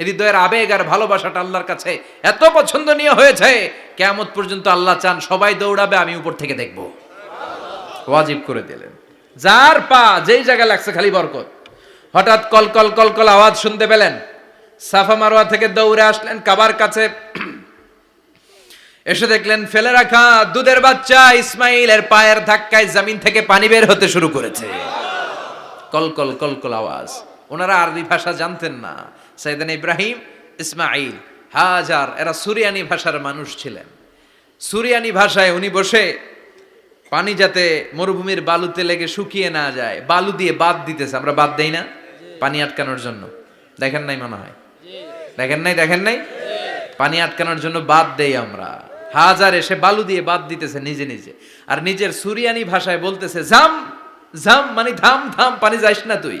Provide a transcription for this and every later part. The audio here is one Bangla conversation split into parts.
হৃদয়ের আবেগ আর ভালোবাসাটা আল্লাহর কাছে এত পছন্দনীয় হয়েছে কেমত পর্যন্ত আল্লাহ চান সবাই দৌড়াবে, আমি উপর থেকে দেখব। ওয়াজিব করে দিলেন। যার পা যেই জায়গায় লাগছে খালি বরকত। হঠাৎ কল কল কল কল আওয়াজ শুনতে পেলেন। সাফা মারোয়া থেকে দৌড়ে আসলেন কাবার কাছে। এসে দেখলেন, ফেলে রাখা দুধের বাচ্চা ইসমাইলের পায়ের ধাক্কায় জমিন থেকে পানি বের হতে শুরু করেছে। কল কল কল কল আওয়াজ। ওনারা আরবি ভাষা জানতেন না। সাইদান ইব্রাহিম ইসমাইল হাজার, এরা সুরিয়ানি ভাষার মানুষ ছিলেন। সুরিয়ানি ভাষায় উনি বসে পানি যাতে মরুভূমির বালুতে লেগে শুকিয়ে না যায়, বালু দিয়ে বাদ দিতেছে। আমরা বাদ দেই না, পানি আটকানোর জন্য। দেখেন নাই মনে হয়? দেখেন নাই দেখেন নাই? পানি আটকানোর জন্য বাদ দেই আমরা। হাজার এসে বালু দিয়ে বাদ দিতেছে নিজে নিজে। আর নিজের সুরিয়ানি ভাষায় বলতেছে, জাম জাম মানে ধাম ধাম, পানি যাইস না তুই।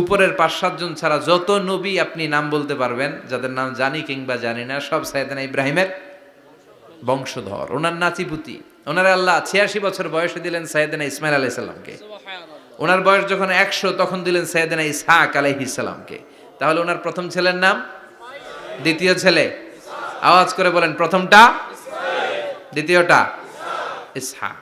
উপরের পাঁচ সাতজন ছাড়া যত নবী আপনি নাম বলতে পারবেন, যাদের নাম জানি কিংবা জানি না, সব সৈয়দনা ইব্রাহিমের বংশধর, ওনার নাতিপুতি। ওনার আল্লাহ ছিয়াশি বছর বয়সে দিলেন সৈয়দনা ইসমাইল আলাইহিস সালামকে। ওনার বয়স যখন একশো, তখন দিলেন সৈয়দনা ইসহাক আলাইহিস সালামকে। তাহলে ওনার প্রথম ছেলের নাম? দ্বিতীয় ছেলে? আওয়াজ করে বলেন, প্রথমটা? দ্বিতীয়টা? ইসহাক।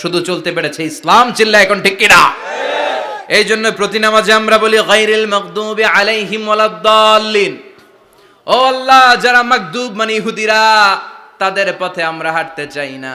শুধু চলতে পেরেছে ইসলাম চিল্লা এখন ঠিক কিনা? এই জন্য প্রতি নামাজে আমরা বলি গাইরিল মাগদুবি আলাইহিম ওয়ালাদ্দাল্লিন ও আল্লাহ, যারা মাকদুব মানে ইহুদিরা, তাদের পথে আমরা হাঁটতে চাই না।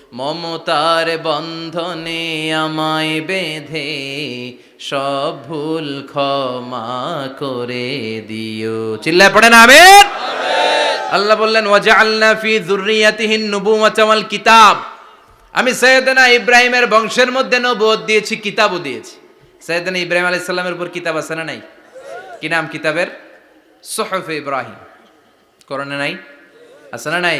মমতার বন্ধনে আমায় বেঁধে সব ভুল ক্ষমা করে দিও। চিল্লায় পড়ে না আমের আল্লাহ বললেন, ওয়াজআলনা ফি যুররিয়াতিহিন নুবুওয়াতা ওয়াল কিতাব। আমি সৈয়দনা ইব্রাহিমের বংশের মধ্যে নবুয়ত দিয়েছি, কিতাবও দিয়েছি। সৈয়দনা ইব্রাহিম আলাইহিস সালামের উপর কিতাব আছে না নাই? কি নাম কিতাবের? সুহফ ইব্রাহিম। কোরআনে নাই? আছে না নাই?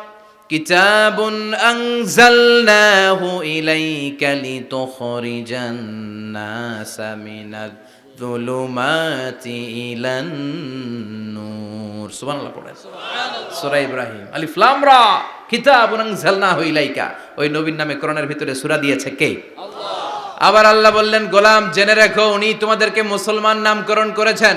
كتاب أنزلناه إليك لتخرج الناس من الظلمات إلى النور سبحان الله পড়েন সূরা ইব্রাহিম আলিফ লাম রা কিতাবুন আনজালনাহু ইলাইকা ওই নবীর নামে কোরআনের ভিতরে সূরা দিয়েছে কে আবার আল্লাহ বললেন গোলাম জেনে রাখো উনি তোমাদেরকে মুসলমান নামকরণ করেছেন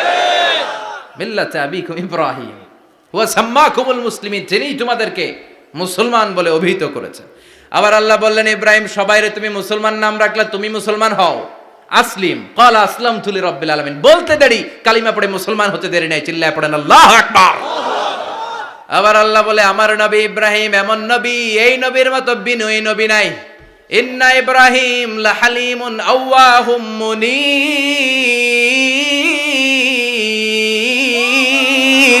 মিল্লাতে আবিকুম ইব্রাহিম। হুয়া সাম্মাকুমুল মুসলিমিন, যিনি তোমাদেরকে মুসলমান বলে অভিহিত করেছেন। আবার আল্লাহ বললেন, ইব্রাহিম সবাইরে তুমি মুসলমান নাম রাখলে তুমি মুসলমান হও। আসলিম কল আসলাম তুলি রব্বিল আলামিন। বলতে দেরি, কালিমা পড়ে মুসলমান হতে দেরি নাই, চিল্লায় পড়েন, আল্লাহ আকবার। আবার আল্লাহ বলে, আমার নবী ইব্রাহিম এমন নবী, এই নবীর মতো বিনয়ী নবী নাই। ইন্না ইব্রাহিম লাহালিমুন আওয়াহুম মুনিব।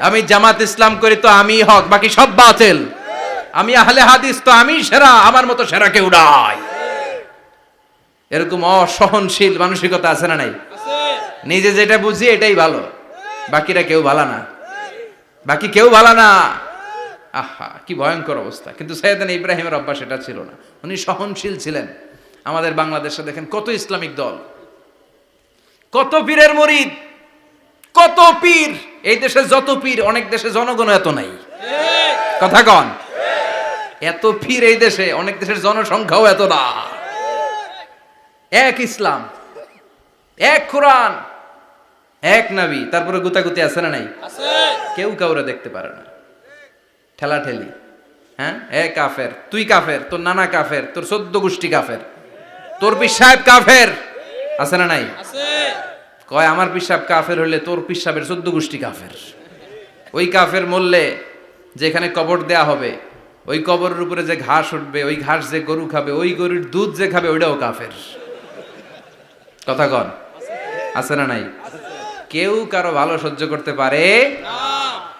আমি জামাত ইসলাম করি তো আমি হক, বাকি সব বাতিল। আমি আহলে হাদিস তো আমি সেরা, আমার মতো সেরা কেউ নাই। এরকম অসহনশীল মানসিকতা আছে না নাই? নিজে যেটা বুঝি এটাই ভালো। বাকিরা কেউ ভালো না। বাকি কেউ ভালো না। আহা, কি ভয়ঙ্কর অবস্থা। কিন্তু সৈয়দান ইব্রাহিমের অভ্যাস এটা ছিল না। উনি সহনশীল ছিলেন। আমাদের বাংলাদেশে দেখেন কত ইসলামিক দল। কত পীরের মরিদ। কত পীর? এই দেশে যত পীর অনেক দেশে জনগণ এত নাই। কথা কন। এত পীর এই দেশে অনেক দেশের জনসংখ্যাও এত না। এক ইসলাম এক কোরআন এক নাবি। তারপরে গুতাগুতি আছে না নাই? কেউ কাউরে দেখতে পারে না। ঠেলা ঠেলি হ্যাঁ? এ কাফের তুই কাফের তোর নানা কাফের তোর সদ্য গোষ্ঠী কাফের তোর পিসাব কাফের। আছে না নাই? কয়, আমার পিসাব কাফের হলে তোর পিসাবের চোদ্দ গোষ্ঠী কাফের। ওই কাফের মরলে যেখানে কবর দেয়া হবে, ওই কবরের উপরে যে ঘাস উঠবে, ওই ঘাস যে গরু খাবে, ওই গরুর দুধ যে খাবে, ওইটাও কাফের। কথা কন। আছে না নাই? কেউ কারও ভালো সহ্য করতে পারে?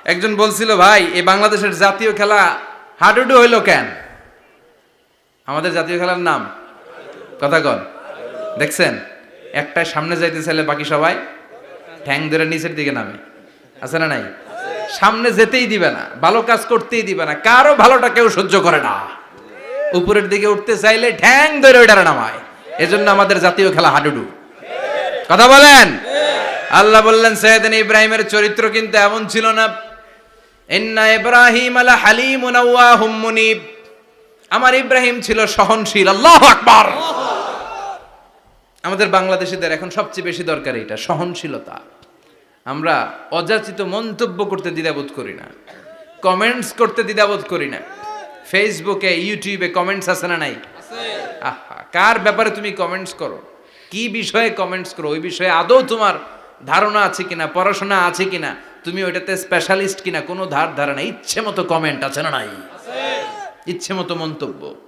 একজন বলছিল, ভাই, এই বাংলাদেশের জাতীয় খেলা হাডুডু হইল কেন? আমাদের জাতীয় খেলার নাম? কথা কন। দেখছেন? একটা সামনে যাইতে চাইলে বাকি সবাই ঠ্যাং ধরে নিচের দিকে নামে। আছে না নাই? সামনে যেতেই দিবে না, ভালো কাজ করতেই দিবে না, কারও ভালোটা কেউ সহ্য করে না। উপরের দিকে উঠতে চাইলে ঠ্যাং ধরে ওইটারে নামায়। এজন্য আমাদের জাতীয় খেলা হাডুডু। কথা বলেন? আল্লাহ বললেন, সৈয়দিন ইব্রাহিমের চরিত্র কিন্তু এমন ছিল না। ইন্না ইব্রাহিম আলা মুনিব। আমার ইব্রাহিম ছিল সহনশীল, আল্লাহ আকবার। আমাদের বাংলাদেশিদের এখন সবচেয়ে বেশি দরকার এটা, সহনশীলতা। আমরা অযাচিত মন্তব্য করতে দ্বিধাবোধ করি না। কমেন্টস করতে দ্বিধাবোধ করি না। ফেসবুকে, ইউটিউবে কমেন্টস আছে না নাই? আহা, কার ব্যাপারে তুমি কমেন্টস করো? কি বিষয়ে কমেন্টস করো? ওই বিষয়ে আদৌ তোমার ধারণা আছে কিনা, পড়াশোনা আছে কিনা? তুমি ওইটাতে স্পেশালিস্ট কিনা? কোনো ধার ধারণা, ইচ্ছে মতো কমেন্ট আছে না নাই? ইচ্ছে মতো মন্তব্য।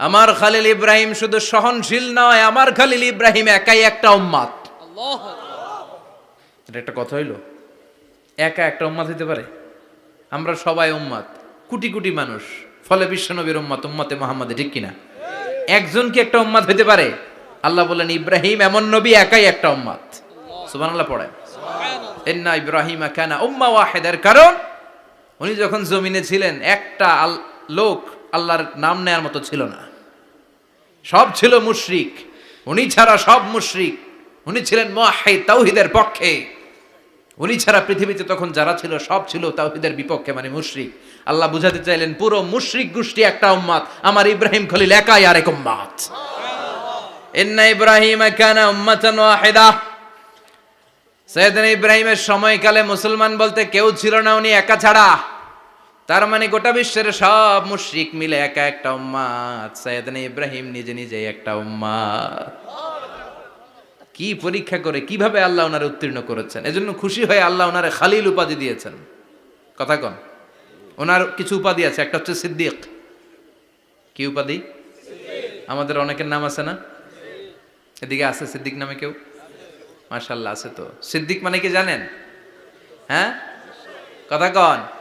আমার খালিল ইব্রাহিম শুধু সহনশীল নয় আমার খালিল ইব্রাহিম একাই একটা উম্মাত এটা একটা কথা হইল? একা একটা উম্মাত হইতে পারে? আমরা সবাই উম্মাত কোটি কোটি মানুষ ফলে বিশ্বনবীর উম্মাত উম্মাতে মোহাম্মদে ঠিক কিনা? একজন কি একটা উম্মাত হইতে পারে? আল্লাহ বললেন ইব্রাহিম এমন নবী একাই একটা উম্মাত সুবহানাল্লাহ পড়েন। ইন্না ইব্রাহিম কানা উম্মা ওয়াহিদার। কারণ উনি যখন জমিনে ছিলেন একটা লোক আল্লাহর নাম নেয়ার মতো ছিল না। সব ছিল মুশরিক। উনি ছাড়া সব মুশরিক। উনি ছিলেন মুয়াহহিদ তাওহীদের পক্ষে। উনি ছাড়া পৃথিবীতে তখন যারা ছিল, সব ছিল তাওহিদের বিপক্ষে মানে মুশরিক। আল্লাহ বুঝাতে চাইলেন, পুরো মুশরিক গোষ্ঠী একটা উম্মাত। আমার ইব্রাহিম খলিল একাই আরেক উম্মাত। ইন্না ইব্রাহিম কানা উম্মাতান ওয়াহিদা। সৈয়দনা ইব্রাহিমের সময়কালে মুসলমান বলতে কেউ ছিল না উনি একা ছাড়া। তার মানে গোটা বিশ্বের সব মুশরিক মিলে একা একটা উম্মাত। সৈয়দনা ইব্রাহিম নিজে নিজে একটা উম্মাত। কি পরীক্ষা করে, কীভাবে আল্লাহ ওনারে উত্তীর্ণ করেছেন? এজন্য খুশি হয়ে আল্লাহ ওনারে খালিল উপাধি দিয়েছেন। কথা কন। ওনার কিছু উপাধি আছে, একটা হচ্ছে সিদ্দিক। কি উপাধি? আমাদের অনেকের নাম আছে না? এদিকে আছে সিদ্দিক নামে কেউ? মাশাল্লাহ আছে তো। সিদ্দিক মানে কি জানেন? হ্যাঁ? কথা কন।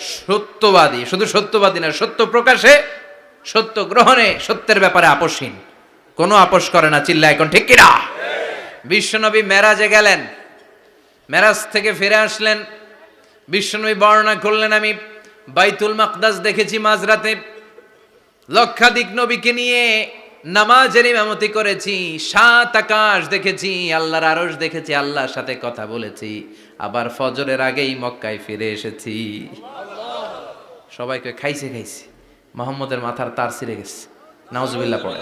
সত্যবাদী, শুধু সত্যবাদী না, সত্য প্রকাশে, সত্য গ্রহণে সত্যের ব্যাপারে আপোষহীন। কোনো আপোষ করে না চিল্লা এখন ঠিক কিনা? বিশ্বনবী মেরাজে গেলেন। মেরাজ থেকে ফিরে আসলেন। বিশ্বনবী বর্ণনা করলেন, আমি বাইতুল মাকদাস দেখেছি মাঝরাতে। লক্ষাধিক নবীকে নিয়ে নামাজের ইমামতি করেছি, সাত আকাশ দেখেছি, আল্লাহর আরশ দেখেছি, আল্লাহর সাথে কথা বলেছি। আবার ফজরের আগেই মক্কায় ফিরে এসেছি। সবাইকে খাইছে খাইছে। মোহাম্মদের মাথার তার ছিঁড়ে গেছে। নাউজুবিল্লাহ পড়ে।